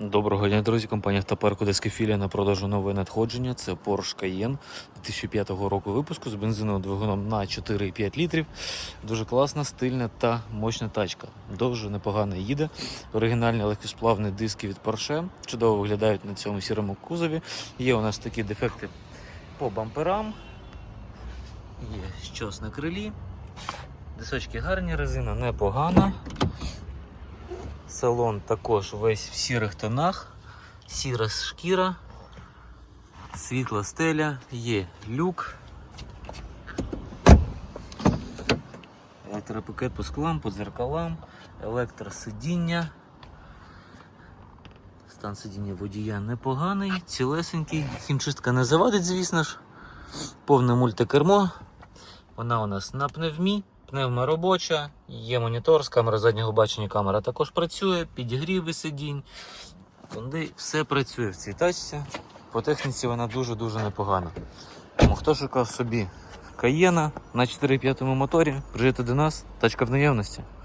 Доброго дня, друзі. Компанія Автопарк Одеська філія на продажу нове надходження. Це Porsche Cayenne 2005 року випуску з бензиновим двигуном на 4,5 літрів. Дуже класна, стильна та мощна тачка. Дуже непогано їде. Оригінальні легкосплавні диски від Porsche. Чудово виглядають на цьому сірому кузові. Є у нас такі дефекти по бамперам. Є щось на крилі. Дисочки гарні, резина непогана. Салон також весь в сірих тонах, сіра шкіра, світла стеля, є люк. Електропакет по склам, по дзеркалам, електросидіння. Стан сидіння водія непоганий, цілесенький, хімчистка не завадить, звісно ж. Повне мультикермо. Вона у нас на пневмі. Пневма робоча, є монітор з камери заднього бачення, камера також працює, підігріви сидінь. Фонди, все працює в цій тачці. По техніці вона дуже-дуже непогана. Тому хто шукав собі Каєна на 4.5 моторі, прижити до нас, тачка в наявності.